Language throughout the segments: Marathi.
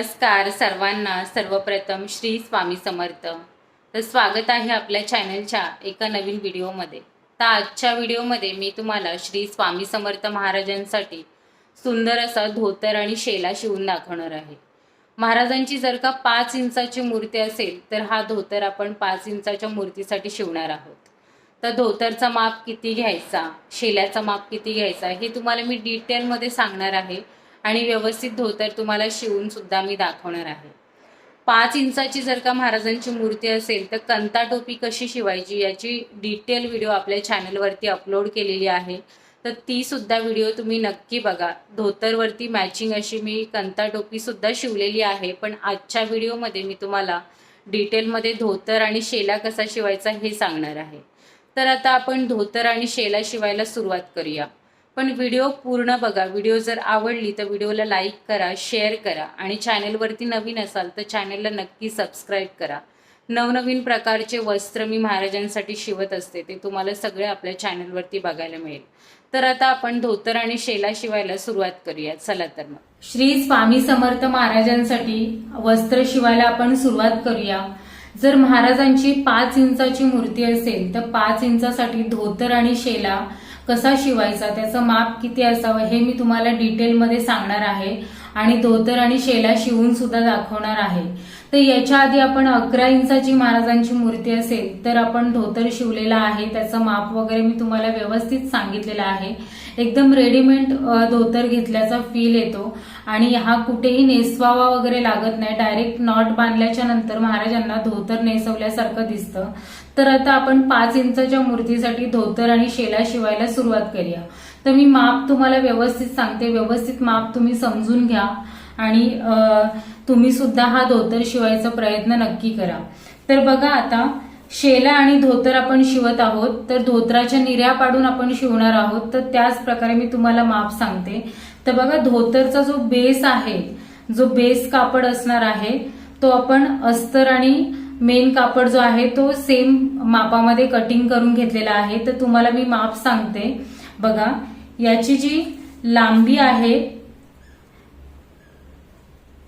नमस्कार सर्वांना. सर्वप्रथम श्री स्वामी समर्थ. तर स्वागत आहे आपल्या चॅनलच्या एका नवीन व्हिडिओमध्ये तर आजच्या व्हिडिओमध्ये मी तुम्हाला श्री स्वामी समर्थ महाराजांसाठी सुंदर असा धोतर आणि शेला शिवून दाखवणार आहे. महाराजांची जर का पाच इंचाची मूर्ती असेल तर हा धोतर आपण पाच इंचाच्या मूर्तीसाठी शिवणार आहोत. तर धोतरचा माप किती घ्यायचा शेल्याचा माप किती घ्यायचा हे तुम्हाला मी डिटेलमध्ये सांगणार आहे. आणि व्यवस्थित धोतर तुम्हाला शिवून सुद्धा मी दाखवणार आहे. पाच इंचाची जर का महाराजांची मूर्ती असेल तर कंता टोपी कशी शिवायची याची डिटेल व्हिडिओ आपल्या चॅनलवरती अपलोड केलेली आहे. तर ती सुद्धा व्हिडिओ तुम्ही नक्की बघा. धोतरवरती मॅचिंग अशी मी कंता टोपी सुद्धा शिवलेली आहे. पण आजच्या व्हिडिओमध्ये मी तुम्हाला डिटेलमध्ये धोतर आणि शेला कसा शिवायचा हे सांगणार आहे. तर आता आपण धोतर आणि शेला शिवायला सुरुवात करूया. पण व्हिडिओ पूर्ण बघा. व्हिडिओ जर आवडली तर व्हिडिओला लाईक करा शेअर करा आणि चॅनलवरती नवीन असाल तर चॅनलला नक्की सबस्क्राईब करा. नवनवीन प्रकारचे वस्त्र मी महाराजांसाठी शिवत असते ते तुम्हाला सगळे आपल्या चॅनलवरती बघायला मिळेल. तर आता आपण धोतर आणि शेला शिवायला सुरुवात करूया चला तर मग. श्री स्वामी समर्थ महाराजांसाठी वस्त्र शिवायला आपण सुरुवात करूया. जर महाराजांची पाच इंचाची मूर्ती असेल तर पाच इंचासाठी धोतर आणि शेला कसा शिवायचा त्याचं माप किती असावं हे मी तुम्हाला डिटेलमध्ये सांगणार आहे. आणि धोतर आणि शेला शिवून सुद्धा दाखवणार आहे. तर याच्या आधी आपण अकरा इंचाची महाराजांची मूर्ती असेल तर आपण धोतर शिवलेला आहे त्याचं माप वगैरे मी तुम्हाला व्यवस्थित सांगितलेलं आहे. एकदम रेडीमेड धोतर घेतल्याचा फील येतो. आणि हा कुठेही नेसवावा वगैरे लागत नाही. डायरेक्ट नॉट बांधल्याच्या नंतर महाराजांना धोतर नेसवल्यासारखं दिसतं. तर आता आपण पाच इंचाच्या मूर्तीसाठी धोतर आणि शेला शिवायला सुरुवात करूया. तर मी माप तुम्हाला व्यवस्थित सांगते. व्यवस्थित माप तुम्ही समजून घ्या. आणि तुम्ही सुद्धा हा धोतर शिवायचा प्रयत्न नक्की करा. तर बघा आता शेला आणि धोतर आपण शिवत आहोत तर धोतराच्या निर्या पाडून आपण शिवणार आहोत तर त्याच प्रकारे मी तुम्हाला माप सांगते. तर बघा धोतरचा जो बेस आहे जो बेस कापड असणार आहे तो आपण अस्तर आणि मेन कापड जो आहे तो सेम मापामध्ये कटिंग करून घेतलेला आहे. तर तुम्हाला मी माप सांगते. बघा याची जी लांबी आहे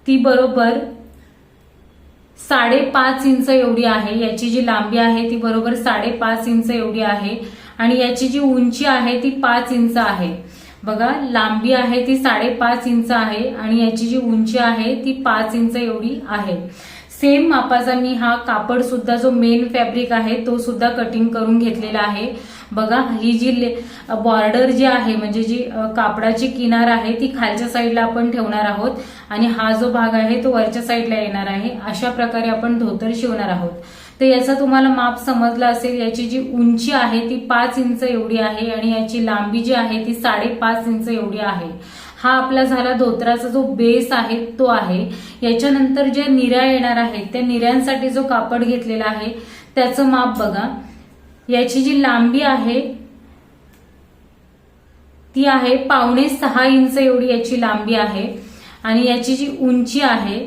ती बरोबर साडेपाच इंच एवढी आहे. याची जी लांबी आहे ती बरोबर साडेपाच इंच एवढी आहे. आणि याची जी उंची आहे ती पाच इंच आहे. बघा लांबी आहे ती साडेपाच इंच आहे आणि याची जी उंची आहे ती पाच इंच एवढी आहे. सेम मापाचा मी हा कापड सुद्धा जो मेन फॅब्रिक आहे तो सुद्धा कटिंग करून घेतलेला आहे. बघा ही जी बॉर्डर जी आहे म्हणजे जी कापडाची किनार आहे ती खालच्या साईडला आपण ठेवणार आहोत. आणि हा जो भाग आहे तो वरच्या साईडला येणार आहे. अशा प्रकारे आपण धोतर शिवणार आहोत. तर याचा तुम्हाला माप समजला असेल याची जी उंची आहे ती पाच इंच एवढी आहे. आणि याची लांबी जी आहे ती साडेपाच इंच एवढी आहे. हा आपला झाला धोतराचा जो बेस आहे तो आहे. याच्यानंतर ज्या निऱ्या येणार आहेत त्या निऱ्यांसाठी जो कापड घेतलेला आहे त्याचं माप बघा. याची जी लांबी आहे ती आहे पावणे सहा इंच एवढी याची लांबी आहे. आणि याची जी उंची आहे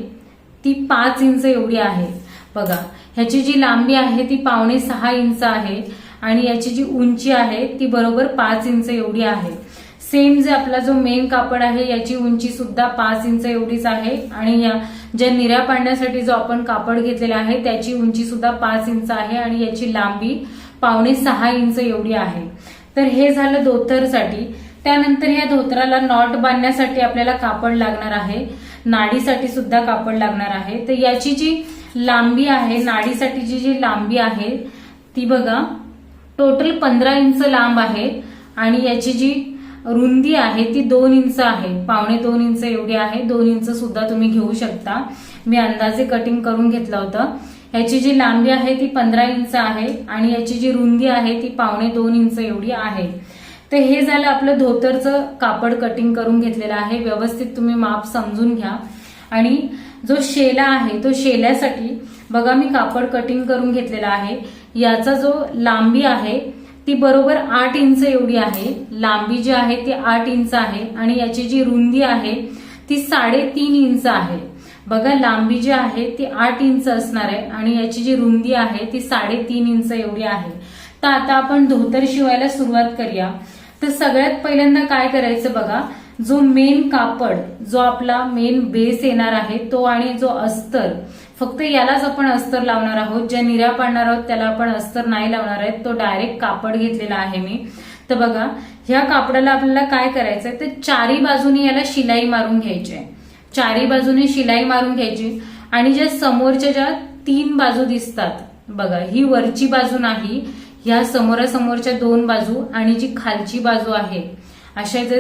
ती पाच इंच एवढी आहे. बघा ह्याची जी लांबी आहे ती पावणे सहा इंच आहे. आणि याची जी उंची आहे ती बरोबर पाच इंच एवढी आहे. सेम जे आपला जो मेन कापड आहे याची उंची सुद्धा पाच इंच एवढीच आहे. आणि या ज्या निऱ्या पाडण्यासाठी जो आपण कापड घेतलेला आहे त्याची उंची सुद्धा पाच इंच आहे आणि याची लांबी पावणे सहा इंच एवढी आहे. तर हे झालं धोतरसाठी. त्यानंतर या धोतराला नॉट बांधण्यासाठी आपल्याला कापड लागणार आहे. नाडीसाठी सुद्धा कापड लागणार आहे. तर याची जी लांबी आहे नाडीसाठी जी जी लांबी आहे ती बघा टोटल पंधरा इंच लांब आहे. आणि याची जी रुंदी आहे ती दोन इंच आहे. पावणे दोन इंच एवढी आहे. दोन इंच सुद्धा तुम्ही घेऊ शकता. मी अंदाजे कटिंग करून घेतलं होतं. याची जी लांबी आहे ती पंधरा इंच आहे आणि याची जी रुंदी आहे ती पावणे दोन इंच एवढी आहे. तर हे झालं आपलं धोतरचं कापड कटिंग करून घेतलेलं आहे. व्यवस्थित तुम्ही माप समजून घ्या. आणि जो शेला आहे तो शेल्यासाठी बघा मी कापड कटिंग करून घेतलेला आहे. याचा जो लांबी आहे ती बरोबर आठ इंच एवढी आहे. लांबी जी आहे ती आठ इंच आहे आणि याची जी रुंदी आहे ती साडेतीन इंच आहे. बघा लांबी जी आहे ती आठ इंच असणार आहे आणि याची जी रुंदी आहे ती साडेतीन इंच एवढी आहे. तर आता आपण धोतर शिवायला सुरुवात करूया. तर सगळ्यात पहिल्यांदा काय करायचं बघा जो मेन कापड जो आपला मेन बेस येणार आहे तो आणि जो अस्तर फक्त यालाच आपण अस्तर लावणार आहोत. ज्या निऱ्या पाडणार आहोत त्याला आपण अस्तर नाही लावणार आहेत. तो डायरेक्ट कापड घेतलेला आहे मी. तर बघा ह्या कापडाला आपल्याला काय करायचंय? तर चारी बाजूने याला शिलाई मारून घ्यायची आहे चारी बाजूने शिलाई मारून घ्यायची. आणि ज्या समोरच्या ज्या तीन बाजू दिसतात बघा ही वरची बाजू नाही ह्या समोरासमोरच्या दोन बाजू आणि जी खालची बाजू आहे अशा जे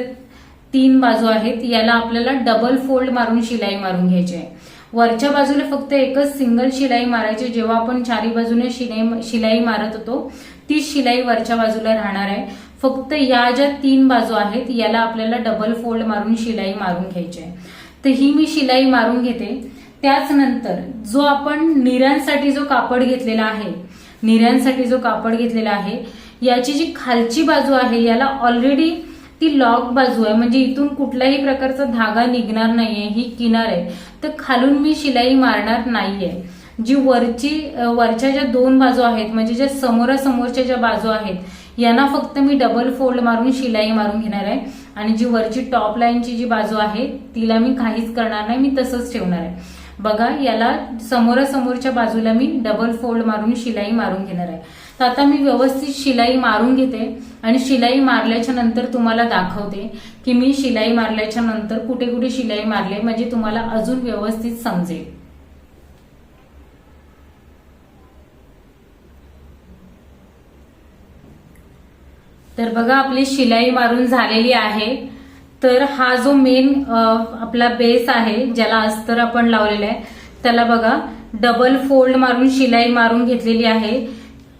तीन बाजू आहेत याला आपल्याला डबल फोल्ड मारून शिलाई मारून घ्यायची आहे वरच्या बाजूला फक्त एकच सिंगल शिलाई मारायची जेव्हा आपण चारी बाजूने शिलाई शिलाई मारत होतो ती शिलाई वरच्या बाजूला राहणार आहे. फक्त या ज्या तीन बाजू आहेत याला आपल्याला डबल फोल्ड मारून शिलाई मारून घ्यायची आहे. तर ही मी शिलाई मारून घेते. त्याच नंतर जो आपण निऱ्यांसाठी जो कापड घेतलेला आहे निऱ्यांसाठी जो कापड घेतलेला आहे याची जी खालची बाजू आहे याला ऑलरेडी ती लॉक बाजू आहे. म्हणजे इथून कुठल्याही प्रकारचा धागा निघणार नाहीये. ही किनार आहे. तर खालून मी शिलाई मारणार नाहीये. जी वरची वरच्या ज्या दोन बाजू आहेत म्हणजे ज्या समोरासमोरच्या ज्या बाजू आहेत यांना फक्त मी डबल फोल्ड मारून शिलाई मारून घेणार आहे. आणि जी वरची टॉप लाईनची जी बाजू आहे तिला मी काहीच करणार नाही. मी तसंच ठेवणार आहे. बघा याला समोरासमोरच्या बाजूला मी डबल फोल्ड मारून शिलाई मारून घेणार आहे. तर आता मी व्यवस्थित शिलाई मारून घेते आणि शिलाई मारल्याच्या नंतर तुम्हाला दाखवते की मी शिलाई मारल्याच्या नंतर कुठे कुठे शिलाई मारले म्हणजे तुम्हाला अजून व्यवस्थित समजेल. तर बघा आपली शिलाई मारून झालेली आहे. तर हा जो मेन आपला बेस आहे ज्याला अस्तर आपण लावलेला आहे त्याला बघा डबल फोल्ड मारून शिलाई मारून घेतलेली आहे.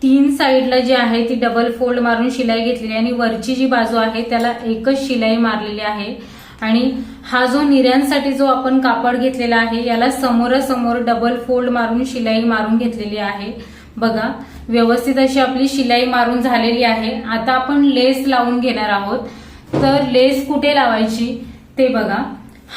तीन साईडला जी आहे ती डबल फोल्ड मारून शिलाई घेतलेली आहे आणि वरची जी बाजू आहे त्याला एकच शिलाई मारलेली आहे. आणि हा जो निऱ्यांसाठी जो आपण कापड घेतलेला आहे याला समोरासमोर डबल फोल्ड मारून शिलाई मारून घेतलेली आहे. बघा व्यवस्थित अशी आपली शिलाई मारून झालेली आहे. आता आपण लेस लावून घेणार आहोत. तर लेस कुठे लावायची ते बघा.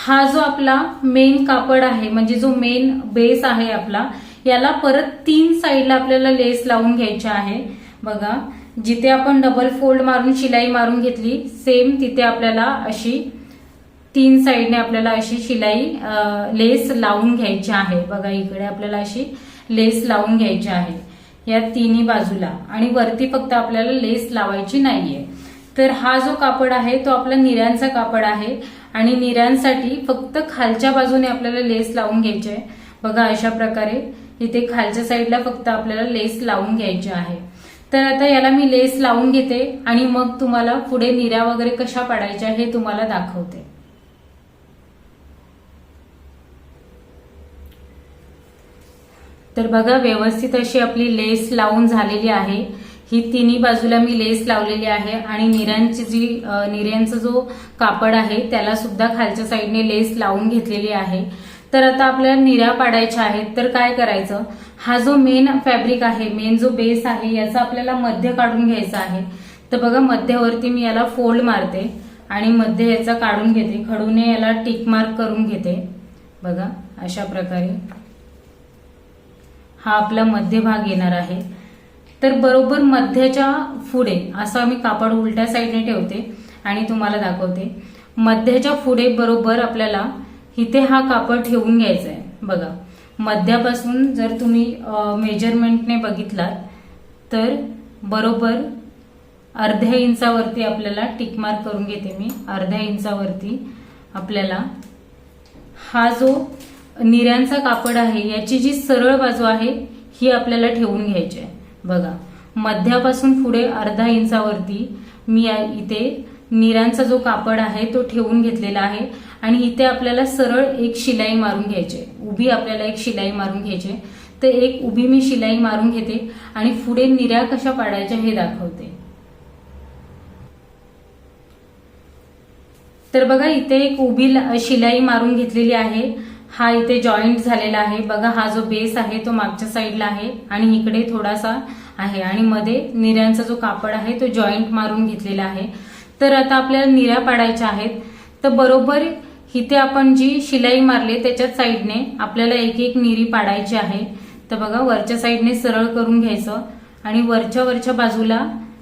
हा जो आपला मेन कापड आहे म्हणजे जो मेन बेस आहे आपला याला परत तीन साईडला आपल्याला लेस लावून घ्यायची आहे. बघा जिथे आपण डबल फोल्ड मारून शिलाई मारून घेतली सेम तिथे आपल्याला अशी तीन साईडने आपल्याला अशी शिलाई लेस लावून घ्यायची आहे. बघा इकडे आपल्याला अशी लेस लावून घ्यायची आहे. या तिन्ही बाजूला. आणि वरती फक्त आपल्याला लेस लावायची नाहीये. तर हा जो कापड आहे तो आपला निऱ्यांचा कापड आहे. आणि निऱ्यांसाठी फक्त खालच्या बाजूने आपल्याला लेस लावून घ्यायची आहे. बघा अशा प्रकारे इथे खालच्या साईडला फक्त आपल्याला लेस लावून घ्यायची आहे. तर आता याला मी लेस लावून घेते आणि मग तुम्हाला पुढे निऱ्या वगैरे कशा पाडायच्या हे तुम्हाला दाखवते. तर बघा व्यवस्थित अशी आपली लेस लावून झालेली आहे. ही तिन्ही बाजूला मी लेस लावलेली आहे आणि निऱ्यांची जी निऱ्यांचा जो कापड आहे त्याला सुद्धा खालच्या साईडने लेस लावून घेतलेली आहे. तर आता आपल्याला निऱ्या पाडायच्या आहेत तर काय करायचं? हा जो मेन फॅब्रिक आहे मेन जो बेस आहे याचा आपल्याला मध्य काढून घ्यायचा आहे. तर बघा मध्यावरती मी याला फोल्ड मारते आणि मध्य याचा काढून घेते. खडूने याला टिक मार्क करून घेते. बघा अशा प्रकारे हा आपला मध्यभाग येणार आहे. तर बरोबर मध्याच्या पुढे असं मी कापड उलट्या साईडने ठेवते आणि तुम्हाला दाखवते. मध्याच्या पुढे बरोबर आपल्याला इथे हा कापड ठेवून घ्यायचा आहे. बघा मध्यापासून जर तुम्ही मेजरमेंटने बघितलात तर बरोबर अर्ध्या इंचावरती आपल्याला टिकमार्क करून घेते मी. अर्ध्या इंचावरती आपल्याला हा जो निऱ्यांचा कापड आहे याची जी सरळ बाजू आहे ही आपल्याला ठेवून घ्यायची आहे. बघा. मध्यापासून पुढे अर्धा इंचावरती मी इथे निरांचा जो कापड आहे तो ठेवून घेतलेला आहे आणि इथे आपल्याला सरळ एक शिलाई मारून घ्यायची उभी आपल्याला एक शिलाई मारून घ्यायची तर एक उभी मी शिलाई मारून घेते आणि पुढे निऱ्या कशा पाडायच्या हे दाखवते. तर बघा इथे एक उभी शिलाई मारून घेतलेली आहे. हा इथे जॉईंट झालेला आहे. बघा हा जो बेस आहे तो मागच्या साईडला आहे आणि इकडे थोडासा आहे. आणि मध्ये निऱ्यांचा जो कापड आहे तो जॉईंट मारून घेतलेला आहे. तर आता आपल्याला निऱ्या पाडायच्या आहेत. तर बरोबर इथे आपण जी शिलाई मारली त्याच्याच साईडने आपल्याला एक एक निरी पाडायची आहे. तर बघा वरच्या साईडने सरळ करून घ्यायचं आणि वरच्या वरच्या बाजूला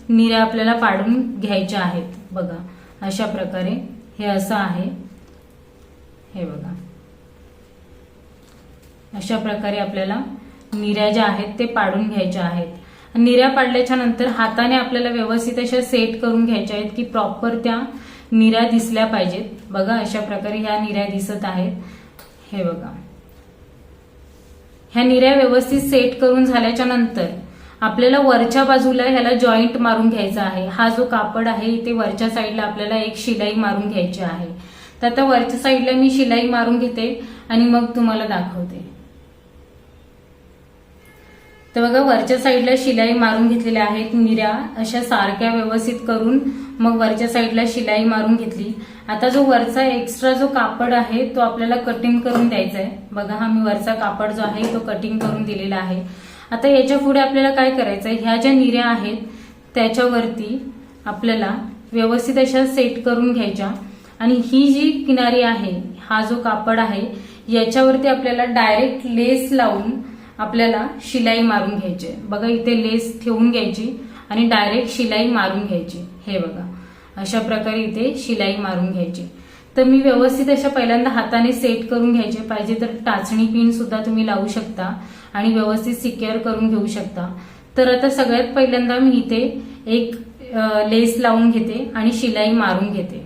निऱ्या आपल्याला पाडून घ्यायच्या आहेत. बघा अशा प्रकारे हे असं आहे. हे बघा. अशा प्रकारे आपल्याला निऱ्या ज्या आहेत ते पाडून घ्यायच्या आहेत. निऱ्या पाडल्याच्या नंतर हाताने आपल्याला व्यवस्थित अशा सेट करून घ्यायच्या आहेत की प्रॉपर त्या निऱ्या दिसल्या पाहिजेत. बघा अशा प्रकारे ह्या निऱ्या दिसत आहेत. हे बघा. ह्या निऱ्या व्यवस्थित सेट करून झाल्याच्यानंतर आपल्याला वरच्या बाजूला ह्याला जॉईंट मारून घ्यायचा आहे. हा जो कापड आहे इथे वरच्या साईडला आपल्याला एक शिलाई मारून घ्यायची आहे. तर आता वरच्या साईडला मी शिलाई मारून घेते आणि मग तुम्हाला दाखवते. तर बघा वरच्या साईडला शिलाई मारून घेतलेल्या आहेत निऱ्या. अशा सारख्या व्यवस्थित करून मग वरच्या साईडला शिलाई मारून घेतली. आता जो वरचा एक्स्ट्रा जो कापड आहे तो आपल्याला कटिंग करून द्यायचा आहे. बघा हा मी वरचा कापड जो आहे तो कटिंग करून दिलेला आहे. आता याच्यापुढे आपल्याला काय करायचं आहे? ह्या ज्या निऱ्या आहेत त्याच्यावरती आपल्याला व्यवस्थित अशा सेट करून घ्यायच्या. आणि ही जी किनारी आहे हा जो कापड आहे याच्यावरती आपल्याला डायरेक्ट लेस लावून आपल्याला शिलाई मारून घ्यायची आहे. बघा इथे लेस ठेवून घ्यायची आणि डायरेक्ट शिलाई मारून घ्यायची. हे बघा अशा प्रकारे इथे शिलाई मारून घ्यायची. तर मी व्यवस्थित अशा पहिल्यांदा हाताने सेट करून घ्यायचे. पाहिजे तर टाचणी पिन सुद्धा तुम्ही लावू शकता आणि व्यवस्थित सिक्युअर करून घेऊ शकता. तर आता सगळ्यात पहिल्यांदा मी इथे एक लेस लावून घेते आणि शिलाई मारून घेते.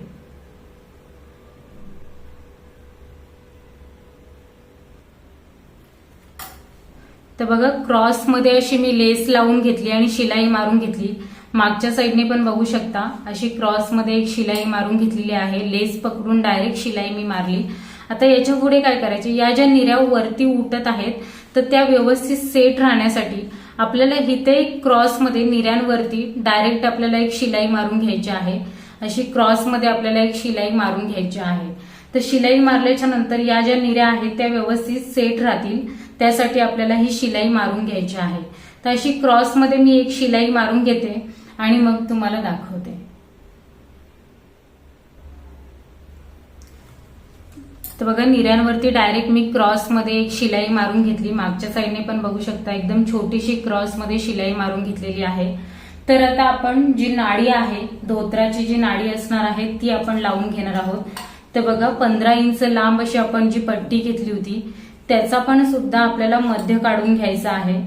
तर बघा क्रॉसमध्ये अशी मी लेस लावून घेतली आणि शिलाई मारून घेतली. मागच्या साईडने पण बघू शकता अशी क्रॉसमध्ये एक शिलाई मारून घेतलेली आहे. लेस पकडून डायरेक्ट शिलाई मी मारली. आता याच्यापुढे काय करायचे? या ज्या निऱ्या वरती उठत आहेत तर त्या व्यवस्थित सेट राहण्यासाठी आपल्याला इथे क्रॉसमध्ये निऱ्यांवरती डायरेक्ट आपल्याला एक शिलाई मारून घ्यायची आहे. अशी क्रॉसमध्ये आपल्याला एक शिलाई मारून घ्यायची आहे. तर शिलाई मारल्याच्या नंतर या ज्या निऱ्या आहेत त्या व्यवस्थित सेट राहतील. त्यासाठी आपल्याला ही शिलाई मारून घ्यायची आहे. तर अशी क्रॉसमध्ये मी एक शिलाई मारून घेते आणि मग तुम्हाला दाखवते. तर बघा निऱ्यांवरती डायरेक्ट मी क्रॉसमध्ये एक शिलाई मारून घेतली. मागच्या साईडने पण बघू शकता एकदम छोटीशी क्रॉसमध्ये शिलाई मारून घेतलेली आहे. तर आता आपण जी नाडी आहे धोत्राची जी नाडी असणार आहे ती आपण लावून घेणार आहोत. तर बघा पंधरा इंच लांब अशी आपण जी पट्टी घेतली होती त्याचा पण सुद्धा आपल्याला मध्य काढून घ्यायचा आहे.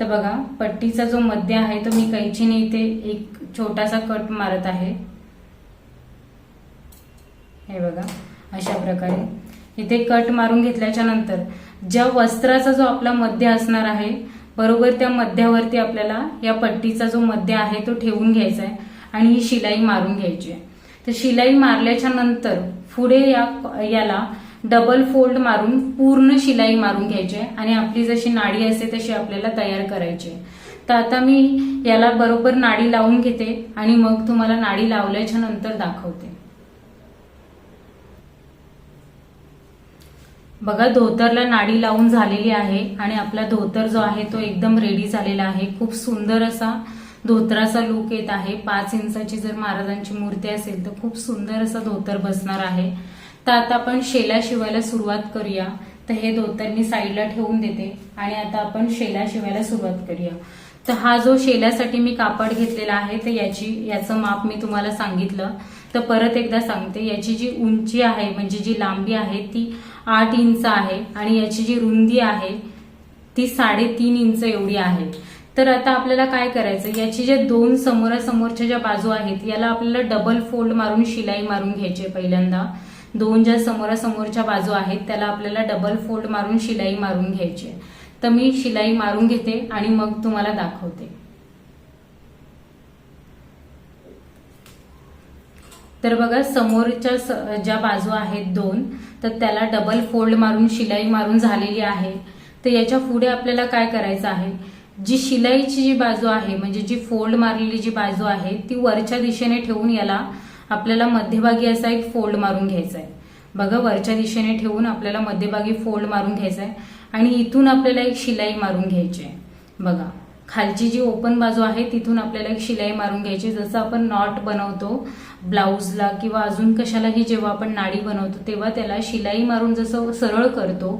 तर बघा पट्टीचा जो मध्य आहे तो मी कैचीने इथे एक छोटासा कट मारत आहे. हे बघा अशा प्रकारे. इथे कट मारून घेतल्याच्या नंतर ज्या वस्त्राचा जो आपला मध्य असणार आहे बरोबर त्या मध्यावरती आपल्याला या पट्टीचा जो मध्य आहे तो ठेवून घ्यायचा आहे आणि ही शिलाई मारून घ्यायची आहे. तर शिलाई मारल्याच्या नंतर पुढे या याला डबल फोल्ड मारून पूर्ण शिलाई मारून घ्यायची आहे आणि आपली जशी नाडी असते तशी आपल्याला तयार करायची. तर आता मी याला बरोबर नाडी लावून घेते आणि मग तुम्हाला नाडी लावल्याच्या नंतर दाखवते. बघा धोतरला नाडी लावून झालेली आहे आणि आपला धोतर जो आहे तो एकदम रेडी झालेला आहे. खूप सुंदर असा धोतराचा लुक येत आहे. पाच इंचाची जर महाराजांची मूर्ती असेल तर खूप सुंदर असा धोतर बसणार आहे. तर आता आपण शेला शिवायला सुरुवात करूया. तर हे धोतर मी साईडला ठेवून देते. आणि आता आपण शेला शिवायला सुरुवात करूया. तर हा जो शेल्यासाठी मी कापड घेतलेला आहे तर याची याचं माप मी तुम्हाला सांगितलं. तर परत एकदा सांगते. याची जी उंची आहे म्हणजे जी लांबी आहे ती आठ इंच आहे. आणि याची जी रुंदी आहे ती साडेतीन इंच एवढी आहे. तर आता आपल्याला काय करायचं याची जे दोन समोरासमोरच्या ज्या बाजू आहेत याला आपल्याला डबल फोल्ड मारून शिलाई मारून घ्यायची पहिल्यांदा. दोन ज्या समोरासमोरच्या बाजू आहेत त्याला आपल्याला डबल फोल्ड मारून शिलाई मारून घ्यायची आहे. तर मी शिलाई मारून घेते आणि मग तुम्हाला दाखवते. तर बघा समोरच्या ज्या बाजू आहेत दोन तर त्याला डबल फोल्ड मारून शिलाई मारून झालेली आहे. तर याच्यापुढे आपल्याला काय करायचं आहे? जी शिलाईची जी बाजू आहे म्हणजे जी फोल्ड मारलेली जी बाजू आहे ती वरच्या दिशेने ठेवून याला आपल्याला मध्यभागी असा एक फोल्ड मारून घ्यायचा आहे बघा वरच्या दिशेने ठेवून आपल्याला मध्यभागी फोल्ड मारून घ्यायचा आहे आणि इथून आपल्याला एक शिलाई मारून घ्यायची आहे बघा खालची जी ओपन बाजू आहे तिथून आपल्याला एक शिलाई मारून घ्यायची जसं आपण नॉट बनवतो ब्लाऊजला किंवा अजून कशालाही जेव्हा आपण नाडी बनवतो तेव्हा त्याला शिलाई मारून जसं सरळ करतो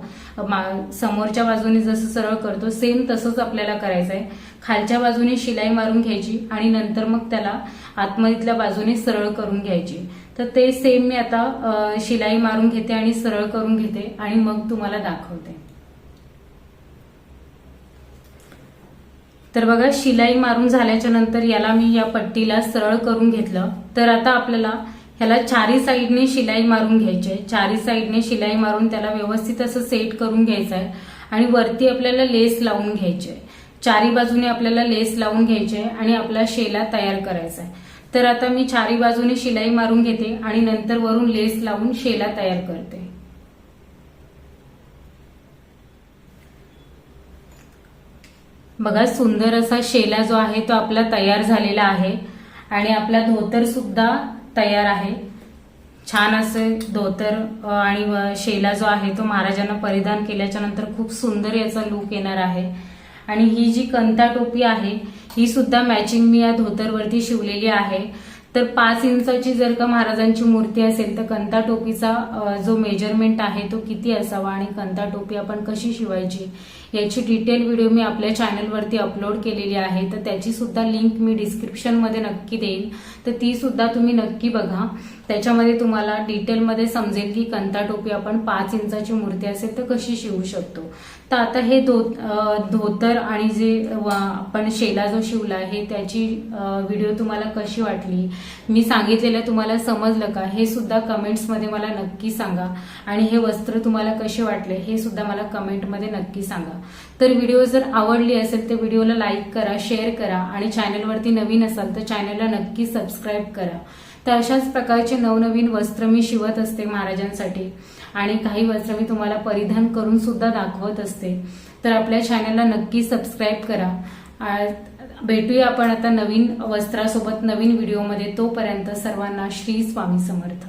मा- समोरच्या बाजूने जसं सरळ करतो सेम तसंच आपल्याला करायचं आहे खालच्या बाजूने शिलाई मारून घ्यायची आणि नंतर मग त्याला आतमधीतल्या बाजूने सरळ करून घ्यायची. तर ते सेम मी आता शिलाई मारून घेते आणि सरळ करून घेते आणि मग तुम्हाला दाखवते. तर बघा शिलाई मारून झाल्याच्यानंतर याला मी या पट्टीला सरळ करून घेतलं. तर आता आपल्याला ह्याला चारी साईडने शिलाई मारून घ्यायची आहे. चारी साईडने शिलाई मारून त्याला व्यवस्थित असं सेट करून घ्यायचं आहे. आणि वरती आपल्याला लेस लावून घ्यायची आहे. चारी बाजूने आपल्याला लेस लावून घ्यायची आहे आणि आपला शेला तयार करायचा आहे. तर आता मी चारी बाजूने शिलाई मारून घेते आणि नंतर वरून लेस लावून शेला तयार करते. बघा सुंदर असा शेला जो आहे तो आपला तयार झालेला आहे आणि आपला धोतर सुद्धा तयार आहे. छान असे धोतर आणि शेला जो आहे तो महाराजांना परिधान केल्याच्यानंतर खूप सुंदर याचा लुक येणार आहे. आणि ही जी कंता टोपी आहे ही सुद्धा मॅचिंग मी या धोतरवरती शिवलेली आहे. तर पाच इंचाची जर का महाराजांची मूर्ती असेल तर कंता टोपीचा जो मेजरमेंट आहे तो किती असावा आणि कंता टोपी आपण कशी शिवायची याची डिटेल व्हिडिओ मी आपल्या चॅनलवरती अपलोड केलेली आहे. तर त्याची सुद्धा लिंक मी डिस्क्रिप्शनमध्ये नक्की देईल तर ती सुद्धा तुम्ही नक्की बघा. त्याच्यामध्ये तुम्हाला डिटेलमध्ये समजेल की कंता टोपी आपण पाच इंचाची मूर्ती असेल तर कशी शिवू शकतो. तर आता हे धो धोतर आणि जे आपण शेला जो शिवला आहे त्याची व्हिडिओ तुम्हाला कशी वाटली? मी सांगितलेलं तुम्हाला समजलं का? हे सुद्धा कमेंट्समध्ये मला नक्की सांगा. आणि हे वस्त्र तुम्हाला कसे वाटले हे सुद्धा मला कमेंटमध्ये नक्की सांगा. तर व्हिडिओ जर आवडली असेल तर व्हिडिओला लाईक करा शेअर करा आणि चॅनलवरती नवीन असाल तर चॅनलला नक्की सबस्क्राईब करा. तर अशाच प्रकारचे नवनवीन वस्त्र मी शिवत असते महाराजांसाठी. आणि काही वस्त्र मी तुम्हाला परिधान करून सुद्धा दाखवत असते. तर आपल्या चॅनलला नक्की सबस्क्राईब करा. भेटूया आपण आता नवीन वस्त्रासोबत नवीन व्हिडिओमध्ये तोपर्यंत सर्वांना श्री स्वामी समर्थ.